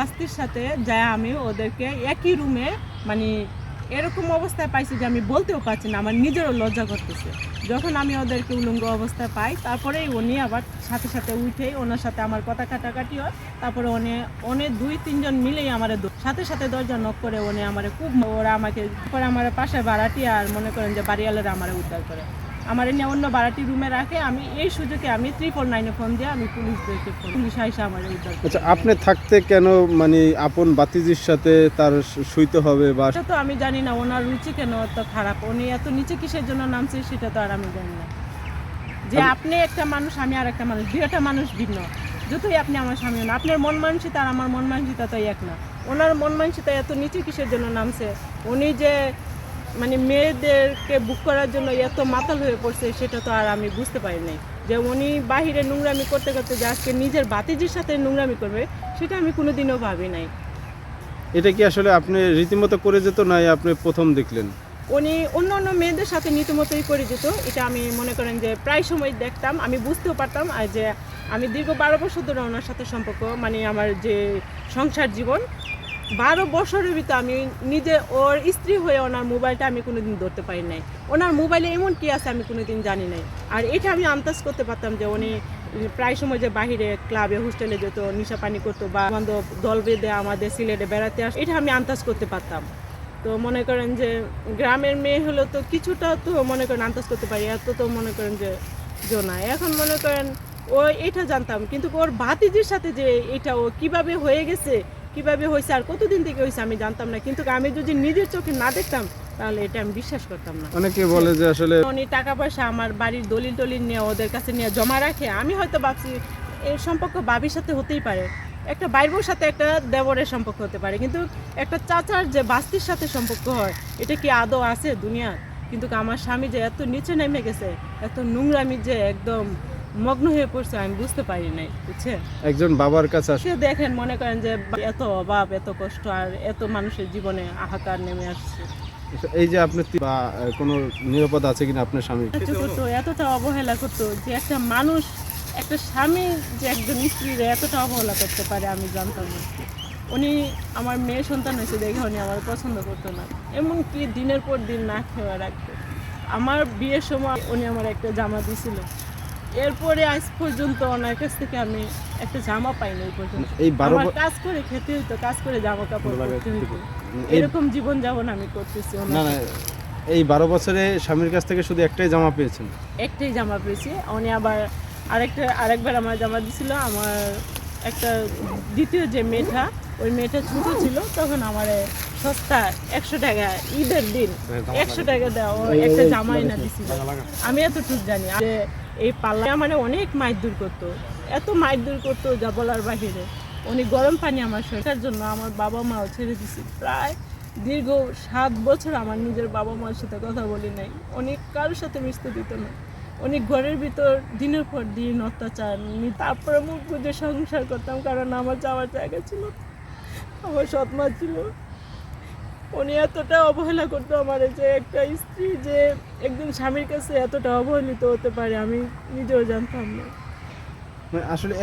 আস্তির সাথে যায় আমি ওদেরকে একই রুমে মানে এরকম অবস্থায় পাইছি যে আমি বলতেও পারছি না, আমার নিজেরও লজ্জা করতেছে। যখন আমি ওদেরকে উলঙ্গ অবস্থায় পাই, তারপরেই উনি আবার সাথে সাথে উঠেই ওনার সাথে আমার কথা কাটাকাটি হয়, তারপরে উনি উনি দুই, তিনজন মিলেই আমার সাথে সাথে দরজা নক করে উনি আমার খুব ওরা আমাকে পরে আমার পাশে বাড়াটি আর মনে করেন যে বাড়িওয়ালারা আমার উদ্ধার করে। আমার নিয়ে অন্য বাড়াটি রুমে রাখে আমি এই সুযোগে আমি ত্রিপল নাইনে ফোন দিয়ে আমি পুলিশদেরকে পুলিশ আইসা আমার উদ্ধার। আচ্ছা আপনি থাকতে কেন মানে আপন বাতিজির সাথে তার শুইতে হবে বা সেটা তো আমি জানি না ওনার রুচি কেন এত খারাপ? উনি এত নিচে কিসের জন্য নামছে সেটা তো আর আমি জানি না। যে আপনি একটা মানুষ আমি আর একটা মানুষ দুইটা মানুষ ভিন্ন। যতই আপনি আমার স্বামী হন আপনার মন মানসিকতা আর আমার মন মানসিকতা তো এক না। ওনার মন মানসিকতা এত নিচে কিসের জন্য নামছে? উনি যে মানে মেয়েদেরকে বুক করার জন্য এত মাতাল হয়ে পড়ছে সেটা তো আর আমি বুঝতে পারি নাই। যে উনি বাহিরে নোংরামি করতে করতে যে আজকে নিজের বাতিজির সাথে নোংরামি করবে সেটা আমি কোনোদিনও ভাবি নাই। এটা কি আসলে আপনি রীতিমতো করে যেত নাই আপনি প্রথম দেখলেন? উনি অন্য অন্য মেয়েদের সাথে নীতিমতোই করে যেত। এটা আমি মনে করেন যে প্রায় সময় দেখতাম আমি বুঝতেও পারতাম আর যে আমি দীর্ঘ বারো বছর ধরে ওনার সাথে সম্পর্ক মানে আমার যে সংসার জীবন বারো বছরের ভিতরে আমি নিজে ওর স্ত্রী হয়ে ওনার মোবাইলটা আমি কোনোদিন ধরতে পারি নাই। ওনার মোবাইলে এমন কি আছে আমি কোনোদিন জানি নাই। আর এটা আমি আন্দাজ করতে পারতাম যে উনি প্রায় সময় যে বাহিরে ক্লাবে, হোস্টেলে যেত, নিশা পানি করতো বা বান্ধব দল বেঁধে আমাদের সিলেটে বেড়াতে আস এটা আমি আন্দাজ করতে পারতাম। তো মনে করেন যে গ্রামের মেয়ে হলো তো কিছুটা তো মনে করেন আন্দাজ করতে পারি, এত তো মনে করেন যে জোনা এখন মনে করেন ও এটা জানতাম, কিন্তু ওর ভাতিজির সাথে যে এটা ও কীভাবে হয়ে গেছে কীভাবে হয়েছে আর কতদিন থেকে হয়েছে আমি জানতাম না কিন্তু আমি যদি নিজের চোখে না দেখতাম তাহলে এটা আমি বিশ্বাস করতাম না। অনেকে বলে যে আসলে উনি টাকা পয়সা আমার বাড়ির দলিল টলিল নিয়ে ওদের কাছে নিয়ে জমা রাখে আমি হয়তো ভাবছি এই সম্পর্ক বাবির সাথে হতেই পারে। একটা বাইরের সাথে একটা দেবরের সম্পর্ক হতে পারে কিন্তু একটা চাচার যে বাস্তির সাথে সম্পর্ক হয় এটা কি আদৌ আছে দুনিয়া কিন্তু আমার স্বামী যে এত নিচে নেমে গেছে এত নোংরামি যে একদম মগ্ন হয়ে পড়ছে আমি বুঝতে পারি নাই বুঝছে একজন বাবার কাছে সে দেখেন মনে করেন যে এত অভাব এত কষ্ট আর এত মানুষের জীবনে হাহাকার নেমে আসছে। এই যে আপনি বা কোনো নিরাপদ আছে কিনা আপনার স্বামী করতো এতটা অবহেলা করতো যে একটা মানুষ একটা স্বামী যে একজন স্ত্রীর এতটা অবহেলা করতে পারে আমি জানতাম না। উনি আমার মেয়ে সন্তান হয়েছে দেখে উনি আমার পছন্দ করতো না। এমনকি দিনের পর দিন না খেয়ে রাখতো। আমার বিয়ের সময় উনি আমার একটা জামা দিয়েছিল। এরপরে আজ পর্যন্ত ওনার কাছ থেকে আমি একটা জামা পাইনি এই পর্যন্ত। এই বারো কাজ করে খেতে হইতো কাজ করে জামা কাপড় হইতো। এরকম জীবন যাপন আমি করতেছি না না এই বারো বছরে স্বামীর কাছ থেকে শুধু একটাই জামা পেয়েছেন? একটাই জামা পেয়েছি। উনি আবার আরেকটা আরেকবার আমার জামা দিছিল আমার একটা দ্বিতীয় যে মেয়েটা ওই মেয়েটা ছোট ছিল তখন আমার সস্তা একশো টাকা ঈদের দিন একশো টাকা দেওয়া একটা জামা এনে দিছিল আমি এতটুকু জানি। যে এই পাল্লা মানে অনেক মাইর দূর করতো এত মাইর দূর করতো যা বলার বাহিরে। উনি গরম পানি আমার শরীরের জন্য আমার বাবা মাও ছেড়ে দিছি। প্রায় দীর্ঘ সাত বছর আমার নিজের বাবা মার সাথে কথা বলি নাই। অনেক কারোর সাথে মিশতে দিত না। অনেক ঘরের ভিতর দিনের পর দিন অত্যাচার তারপরে মুখ বুঝে সংসার করতাম কারণ আমার যাওয়ার জায়গা ছিল আমার সৎমা ছিল। উনি এতটা অবহেলা করতো আমার যে একটা স্ত্রী যে একদিন স্বামীর কাছে এতটা অবহেলিত হতে পারে, আমি নিজেও জানতাম না। মানে আসলে